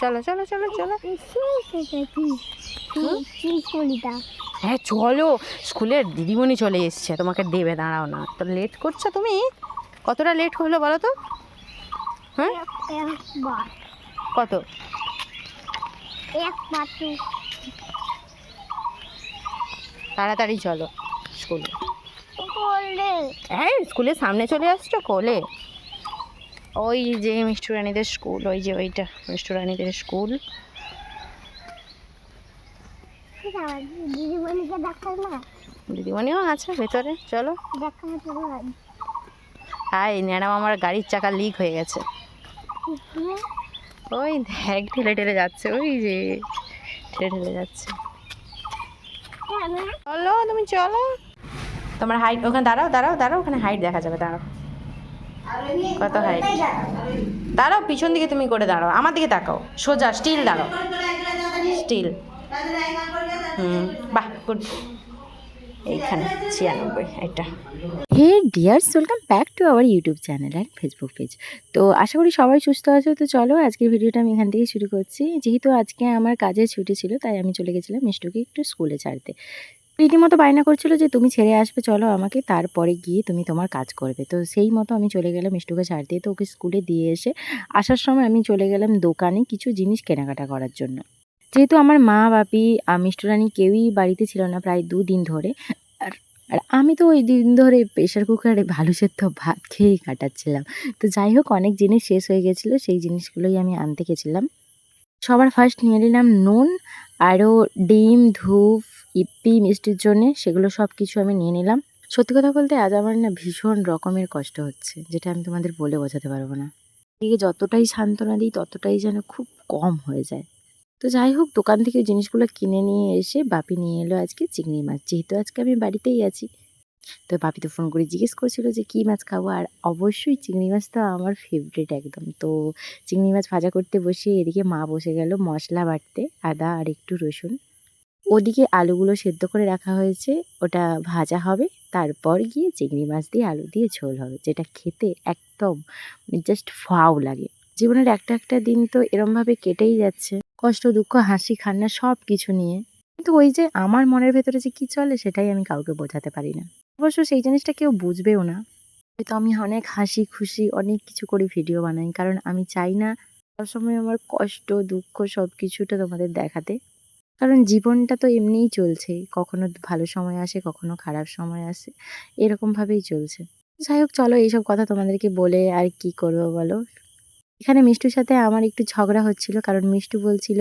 চলো চলো চলো চলো। হ্যাঁ চলো। স্কুলের দিদিমণি চলে এসছে তোমাকে দেবে দাঁড়াও না। তো লেট করছ তুমি? কতটা লেট হলো বলো তো? হ্যাঁ? কত? তাড়াতাড়ি চলো স্কুলে। হ্যাঁ স্কুলের সামনে চলে আসছো কোলে। ওই যে মিষ্টু রানীদের স্কুল ওই যে ওইটা মিষ্টু রানীদের স্কুল। দিদিমণিও আছে ভেতরে চলো। হাই ম্যাডাম আমার গাড়ির চাকা লিক হয়ে গেছে। ওই দেখ ঠেলে ঠেলে যাচ্ছে ওই যে ঠেলে ঠেলে যাচ্ছে। চলো তুমি চলো। তোমার হাইট ওখানে দাঁড়াও দাঁড়াও দাঁড়াও ওখানে হাইট দেখা যাবে দাঁড়াও। কত হাইট? দাঁড়াও, পিছন দিকে তুমি করে দাঁড়াও, আমার দিকে তাকাও, সোজা স্টিল দাঁড়াও। স্টিল হুম, বাহ গুড এইখানে, ছিয়ানব্বই এটা hey dears, welcome back to our YouTube channel and Facebook page. তো আশা করি সবাই সুস্থ আছো, তো চলো আজকের ভিডিওটা আমি এখান থেকে শুরু করছি। যেহেতু আজকে আমার কাজের ছুটি ছিল, তাই আমি চলে গেছিলাম মিষ্টুকে একটু স্কুলে ছাড়তে। রীতিমতো বায়না করছিল যে, তুমি ছেড়ে আসবে, চলো আমাকে তারপরে গিয়ে তুমি তোমার কাজ করবে। তো সেই মতো আমি চলে গেলাম মিষ্টুকে ছাড় দিয়ে তো ওকে স্কুলে দিয়ে এসে আসার সময় আমি চলে গেলাম দোকানে কিছু জিনিস কেনাকাটা করার জন্য। যেহেতু আমার মা, বাপি মিষ্টুরানি কেউই বাড়িতে ছিল না প্রায় দুদিন ধরে, আর আমি তো ওই দিন ধরে প্রেশার কুকারে ভালো সেদ্ধ ভাত খেয়েই কাটাচ্ছিলাম। তো যাই হোক, অনেক জিনিস শেষ হয়ে গেছিল, সেই জিনিসগুলোই আমি আনতে গেছিলাম। সবার ফার্স্ট নিয়ে নিলাম নুন, আরও ডিম, ধূপ ইপি, মিষ্টির জন্যে সেগুলো সব কিছু আমি নিয়ে নিলাম। সত্যি কথা বলতে আজ আমার না ভীষণ রকমের কষ্ট হচ্ছে, যেটা আমি তোমাদের বলে বোঝাতে পারব না। এদিকে যতটাই সান্ত্বনা দিই, ততটাই যেন খুব কম হয়ে যায়। তো যাই হোক, দোকান থেকে জিনিসগুলো কিনে নিয়ে এসে বাপি নিয়ে এলো আজকে চিংড়ি মাছ। যেহেতু আজকে আমি বাড়িতেই আছি, তো বাপি তো ফোন করে জিজ্ঞেস করছিল যে কী মাছ খাব? আর অবশ্যই চিংড়ি মাছ তো আমার ফেভারিট একদম। তো চিংড়ি মাছ ভাজা করতে বসে এদিকে মা বসে গেল মশলা বাটতে, আদা আর একটু রসুন। ওদিকে আলুগুলো সেদ্ধ করে রাখা হয়েছে, ওটা ভাজা হবে, তারপর গিয়ে চিংড়ি মাছ দিয়ে আলু দিয়ে ঝোল হবে, যেটা খেতে একদম জাস্ট ফাও লাগে। জীবনের একটা একটা দিন তো এরমভাবে কেটেই যাচ্ছে। কষ্ট, দুঃখ, হাসি খান্না সব কিছু নিয়ে। কিন্তু ওই যে আমার মনের ভেতরে যে কী চলে সেটাই আমি কাউকে বোঝাতে পারি না। অবশ্য সেই জিনিসটা কেউ বুঝবেও না। হয়তো আমি অনেক হাসি খুশি, অনেক কিছু করে ভিডিও বানাই, কারণ আমি চাই না সবসময় আমার কষ্ট, দুঃখ সব কিছুটা তোমাদের দেখাতে। কারণ জীবনটা তো এমনিই চলছে। কখনো ভালো সময় আসে, কখনো খারাপ সময় আসে। এরকমভাবেই চলছে। যাই হোক, চলো এইসব কথা তোমাদেরকে বলে আর কি করব বলো? এখানে মিষ্টুর সাথে আমার একটু ঝগড়া হচ্ছিল, কারণ মিষ্টু বলছিল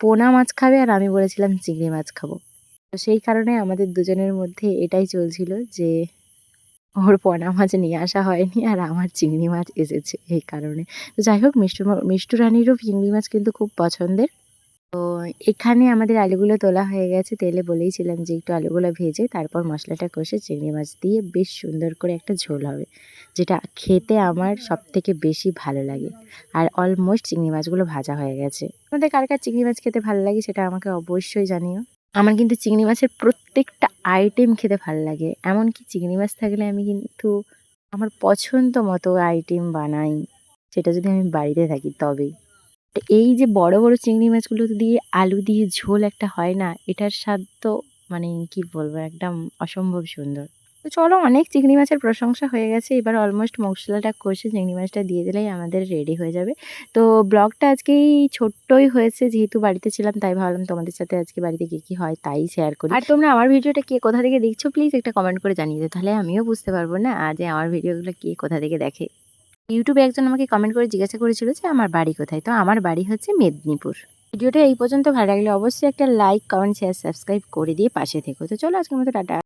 পোনা মাছ খাবে আর আমি বলেছিলাম চিংড়ি মাছ খাব। তো সেই কারণে আমাদের দুজনের মধ্যে এটাই চলছিল যে, ওর পোনা মাছ নিয়ে আসা হয়নি আর আমার চিংড়ি মাছ এসেছে। এই কারণে। তো যাই হোক, মিষ্টু মিষ্টু রানীরও চিংড়ি মাছ কিন্তু খুব পছন্দের। তো এখানে আমাদের আলুগুলো তোলা হয়ে গেছে। তেলে বলেইছিলাম যে একটু আলুগুলো ভেজে তারপর মশলাটা কষে চিংড়ি মাছ দিয়ে বেশ সুন্দর করে একটা ঝোল হবে, যেটা খেতে আমার সব থেকে বেশি ভালো লাগে। আর অলমোস্ট চিংড়ি মাছগুলো ভাজা হয়ে গেছে। আমাদের কার কার চিংড়ি মাছ খেতে ভালো লাগে সেটা আমাকে অবশ্যই জানিও। আমার কিন্তু চিংড়ি মাছের প্রত্যেকটা আইটেম খেতে ভালো লাগে। এমনকি চিংড়ি মাছ থাকলে আমি কিন্তু আমার পছন্দ মতো আইটেম বানাই, সেটা যদি আমি বাড়িতে থাকি তবেই। তো এই যে বড় বড় চিংড়ি মাছগুলো দিয়ে আলু দিয়ে ঝোল একটা হয় না, এটার স্বাদ তো মানে কি বলব, একদম অসম্ভব সুন্দর। তো চলো অনেক চিংড়ি মাছের প্রশংসা হয়ে গেছে, এবার অলমোস্ট মশলাটা কষে চিংড়ি মাছটা দিয়ে দিলেই আমাদের রেডি হয়ে যাবে। তো ব্লগটা আজকেই ছোট্টই হয়েছে, যেহেতু বাড়িতে ছিলাম তাই ভাবলাম তোমাদের সাথে আজকে বাড়িতে কী কী হয় তাই শেয়ার করি। আর তোমরা আমার ভিডিওটা কে কোথা থেকে দেখছ প্লিজ একটা কমেন্ট করে জানিয়ে দিও, তাহলে আমিও বুঝতে পারব না আজ আমার ভিডিওগুলো কে কোথা থেকে দেখে। ইউটিউবে একজন আমাকে কমেন্ট করে জিজ্ঞাসা করেছিল যে, আমার বাড়ি কোথায়? তো আমার বাড়ি হচ্ছে মেদিনীপুর। ভিডিওটা এই পর্যন্ত ভালো লাগলে অবশ্যই একটা লাইক কমেন্ট শেয়ার সাবস্ক্রাইব করে দিয়ে পাশে থেকো। তো চলো আজকের মতো টাটা।